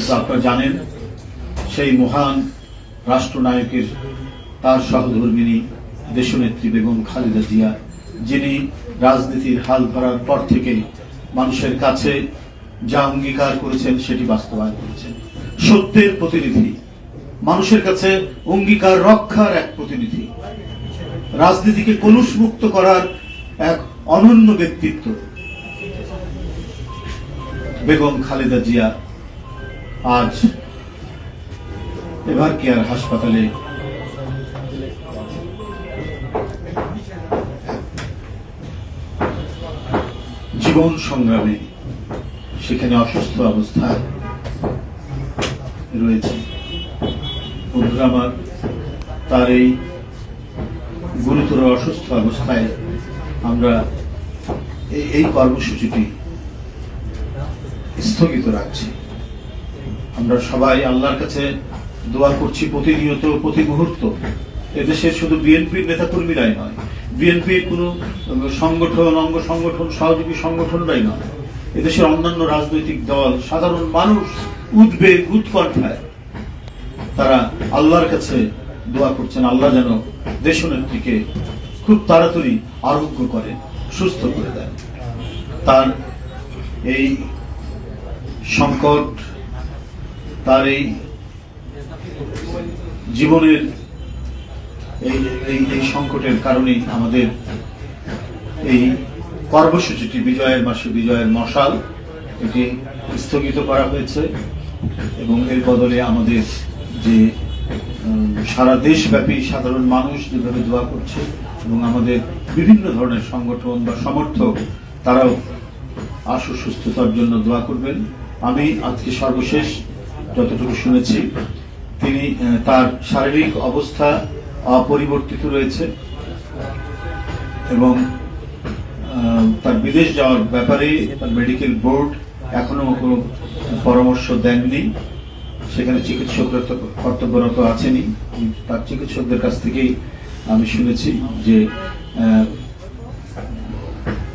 কিন্তু আপনারা জানেন, সেই মহান রাষ্ট্রনায়কের তার সহধর্মিনী দেশনেত্রী বেগম খালেদা জিয়া, যিনি রাজনীতির হাল ধরার পর থেকে মানুষের কাছে যা অঙ্গীকার করেছেন সেটি বাস্তবায়ন করেছেন। সত্যের প্রতিনিধি, মানুষের কাছে অঙ্গীকার রক্ষার এক প্রতিনিধি, রাজনীতিকে কলুষমুক্ত করার এক অনন্য ব্যক্তিত্ব বেগম খালেদা জিয়া আজ এবার কেয়ার হাসপাতালে জীবন সংগ্রামে সেখানে অসুস্থ অবস্থায় রয়েছে। আমার, তার এই গুরুতর অসুস্থ অবস্থায় আমরা এই- এই কর্মসূচিটি স্থগিত রাখছি। আমরা সবাই আল্লাহর কাছে দোয়া করছি প্রতিনিয়ত, প্রতি মুহূর্ত। এদেশের শুধু বিএনপির নেতা কর্মীরাই নয় বিএনপির কোনো সংগঠন, অঙ্গ সংগঠন, সহযোগী সংগঠনরাই নয়। এদেশের অন্যান্য রাজনৈতিক দল, সাধারণ মানুষ উদ্বেগ, উৎকণ্ঠায় তারা আল্লাহর কাছে দোয়া করছেন, আল্লাহ যেন দেশনেত্রীকে খুব তাড়াতাড়ি আরোগ্য করেন সুস্থ করে দেন। তার এই সংকট তার এই জীবনের এই এই সংকটের কারণেই আমাদের এই কর্মসূচিটি বিজয়ের মাসে বিজয়ের মশাল এটি স্থগিত করা হয়েছে এবং এর বদলে আমাদের যে সারা দেশব্যাপী সাধারণ মানুষ যেভাবে দোয়া করছে এবং আমাদের বিভিন্ন ধরনের সংগঠন বা সমর্থক, তারাও আশু সুস্থতার জন্য দোয়া করবেন। আমি আজকে সর্বশেষ যতটুকু শুনেছি, তিনি তার শারীরিক অবস্থা অপরিবর্তিত রয়েছে এবং তার বিদেশ যাওয়ার ব্যাপারে তার মেডিকেল বোর্ড এখনও কোনো পরামর্শ দেননি। সেখানে চিকিৎসকরা তো কর্তব্যরত আছেনই। তার চিকিৎসকদের কাছ থেকেই আমি শুনেছি যে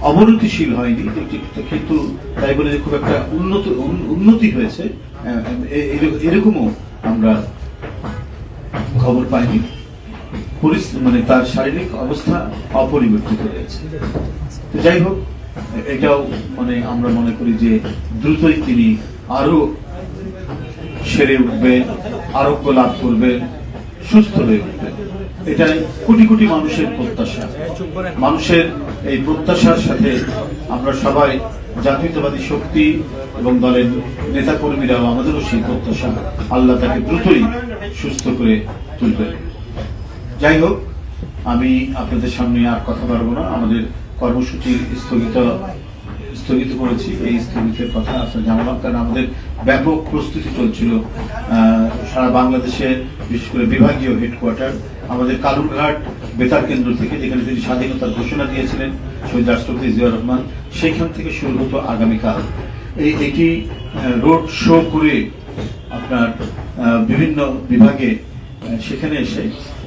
অবনতিশীল হয়নি কিন্তু- তাই বলে যে খুব একটা উন্নত, উন- উন্নতি হয়েছে। এরকমও আমরা খবর পাইনি। মানে তার শারীরিক অবস্থা অপরিবর্তিত রয়েছে তো যাই হোক, এটাও মানে আমরা মনে করি যে দ্রুতই তিনি আরও সেরে উঠবে, আরোগ্য লাভ করবে, সুস্থ হয়ে উঠবে। এটাই কোটি কোটি মানুষের প্রত্যাশা। মানুষের এই প্রত্যাশার সাথে আমরা সবাই জাতীয়তাবাদী শক্তি এবং দলের নেতা কর্মীরাও আমাদেরও সেই প্রত্যাশা। আল্লাহ তাকে দ্রুতই সুস্থ করে তুলবেন যাই হোক, আমি আপনাদের সামনে আর কথা পারব না। আমাদের কর্মসূচি স্থগিত স্থগিত করেছি। এই স্থগিতের কথা আপনার জানালাম, কারণ আমাদের ব্যাপক প্রস্তুতি চলছিল সারা বাংলাদেশে, বিশেষ করে বিভাগীয় হেডকোয়ার্টার আমাদের কালুরঘাট বেতার কেন্দ্র থেকে, যেখানে তিনি স্বাধীনতার ঘোষণা দিয়েছিলেন, শহীদ রাষ্ট্রপতি জিয়া রহমান, সেখান থেকে শুরু হতো আগামীকাল। এই এটি রোড শো করে আপনার বিভিন্ন বিভাগে সেখানে এসে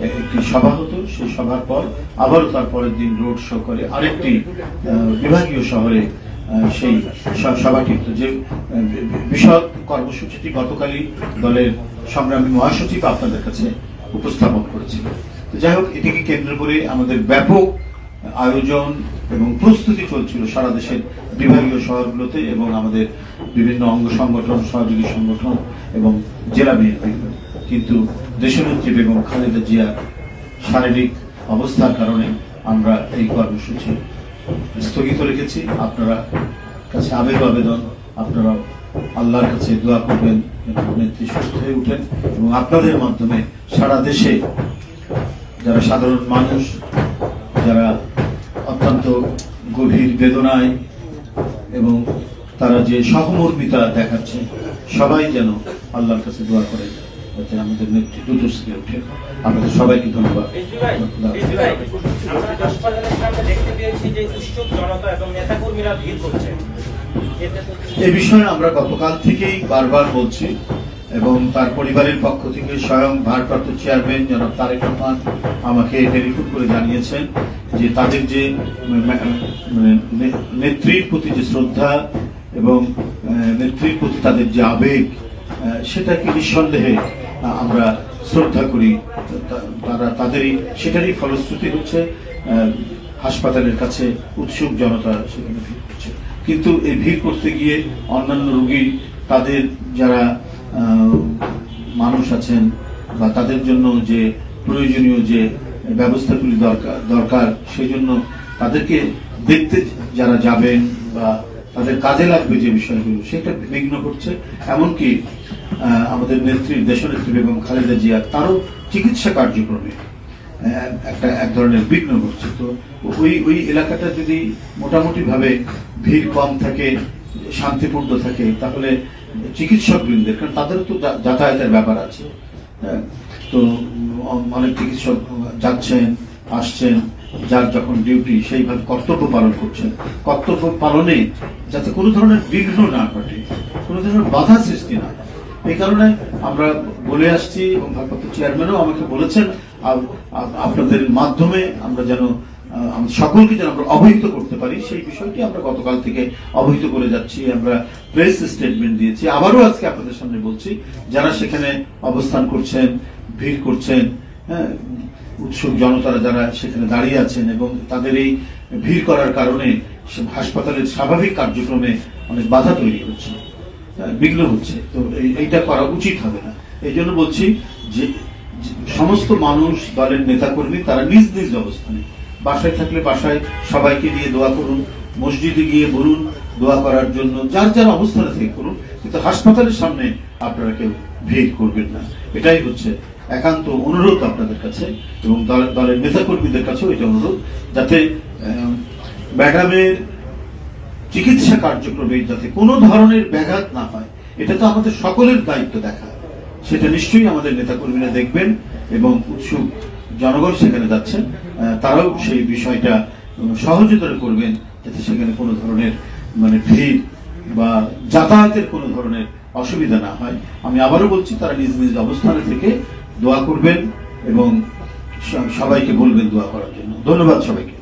একটি সভা হতো। সেই সভার পর আবারও তারপরের দিন রোড শো করে আরেকটি বিভাগীয় শহরে সেই স- সভাটি। হতো যে বিশদ কর্মসূচিটি গতকালই দলের সংগ্রামী মহাসচিব আপনাদের কাছে উপস্থাপন করেছিল তো যাই হোক, এটিকে কেন্দ্র করে আমাদের ব্যাপক আয়োজন এবং প্রস্তুতি চলছিল সারা দেশের বিভাগীয় শহরগুলোতে এবং আমাদের বিভিন্ন অঙ্গ সংগঠন, সহযোগী সংগঠন এবং জেলা বিএনপি। কিন্তু দেশনেত্রী বেগম খালেদা জিয়ার শারীরিক অবস্থার কারণে আমরা এই কর্মসূচি স্থগিত রেখেছি। আপনারা কাছে আবেগ আবেদন, আপনারা আল্লাহর কাছে দোয়া করবেন নেত্রী সুস্থ হয়ে উঠেন এবং আপনাদের মাধ্যমে সারা দেশে যারা সাধারণ মানুষ, যারা অত্যন্ত গভীর বেদনায় এবং তারা যে সহমর্মিতা দেখাচ্ছে, সবাই যেন আল্লাহর কাছে দোয়া করে যাতে আমাদের নেত্রী দ্রুত সেরে ওঠে। আপনাদের সবাইকে ধন্যবাদ। এ বিষয়ে আমরা গতকাল থেকেই বারবার বলছি এবং তার পরিবারের পক্ষ থেকে স্বয়ং ভারপ্রাপ্ত চেয়ারম্যান জনাব তারেক রহমান আমাকে টেলিফোন করে জানিয়েছেন যে তাদের যে নেত্রীর প্রতি যে শ্রদ্ধা এবং নেত্রীর প্রতি তাদের যে আবেগ সেটাকে নিঃসন্দেহে আমরা শ্রদ্ধা করি। তারা তাদেরই, সেটারই ফলশ্রুতি হচ্ছে হাসপাতালের কাছে উৎসুক জনতা সেখানে ভিড় করছে। কিন্তু এই ভিড় করতে গিয়ে অন্যান্য রোগী তাদের যারা মানুষ আছেন বা তাদের জন্য যে প্রয়োজনীয় যে ব্যবস্থাগুলি দরকার দরকার সেই জন্য তাদেরকে দেখতে যারা যাবেন বা তাদের কাজে লাগবে যে বিষয়গুলো, সেটা বিঘ্ন করছে এমনকি আমাদের নেত্রী, দেশনেত্রী বেগম খালেদা জিয়া, তারও চিকিৎসা কার্যক্রমে একটা এক ধরনের বিঘ্ন ঘটছে। তো ওই ওই এলাকাটা যদি মোটামুটি ভাবে ভিড় কম থাকে শান্তিপূর্ণ থাকে তাহলে চিকিৎসক বৃন্দের কারণ তাদেরও তো যাতায়াতের ব্যাপার আছে। হ্যাঁ, তো অনেক চিকিৎসক যাচ্ছেন আসছেন যার যখন ডিউটি সেইভাবে কর্তব্য পালন করছেন। কর্তব্য পালনে যাতে কোনো ধরনের বিঘ্ন না ঘটে কোনো ধরনের বাধা সৃষ্টি না এই কারণে আমরা বলে আসছি এবং ভারপ্রাপ্ত চেয়ারম্যানও আমাকে বলেছেন আপনাদের মাধ্যমে আমরা যেন সকলকে যেন আমরা অবহিত করতে পারি সেই বিষয়টি আমরা গতকাল থেকে অবহিত করে যাচ্ছি আমরা প্রেস স্টেটমেন্ট দিয়েছি। আবারও আজকে আপনাদের সামনে বলছি যারা সেখানে অবস্থান করছেন ভিড় করছেন হ্যাঁ উৎসুক জনতারা যারা সেখানে দাঁড়িয়ে আছেন এবং তাদের এই ভিড় করার কারণে হাসপাতালের স্বাভাবিক কার্যক্রমে অনেক বাধা তৈরি হচ্ছে হ্যাঁ, বিঘ্ন হচ্ছে। তো এই- এইটা করা উচিত হবে না। এই জন্য বলছি যে সমস্ত মানুষ, দলের নেতাকর্মী, তারা নিজ নিজ অবস্থানে বাসায় থাকলে বাসায় সবাইকে নিয়ে দোয়া করুন, মসজিদে গিয়ে বলুন, দোয়া করার জন্য যার যার অবস্থানে থেকে করুন, কিন্তু হাসপাতালের সামনে আপনারা কেউ ভিড় করবেন না। এটাই হচ্ছে একান্ত অনুরোধ আপনাদের কাছে এবং দলের নেতাকর্মীদের কাছেও এটা অনুরোধ, যাতে ম্যাডামের চিকিৎসা কার্যক্রমে যাতে কোনো ধরনের ব্যাঘাত না হয়, এটা তো আমাদের সকলের দায়িত্ব দেখা। সেটা নিশ্চয়ই আমাদের নেতাকর্মীরা দেখবেন এবং উৎসুক জনগণ সেখানে যাচ্ছেন। তারাও সেই বিষয়টা সহযোগিতা করবেন যাতে সেখানে কোনো ধরনের মানে ভিড় বা যাতায়াতের কোনো ধরনের অসুবিধা না হয়। আমি আবারও বলছি, তারা নিজ নিজ অবস্থানে থেকে দোয়া করবেন এবং সবাইকে বলবেন দোয়া করার জন্য। ধন্যবাদ সবাইকে।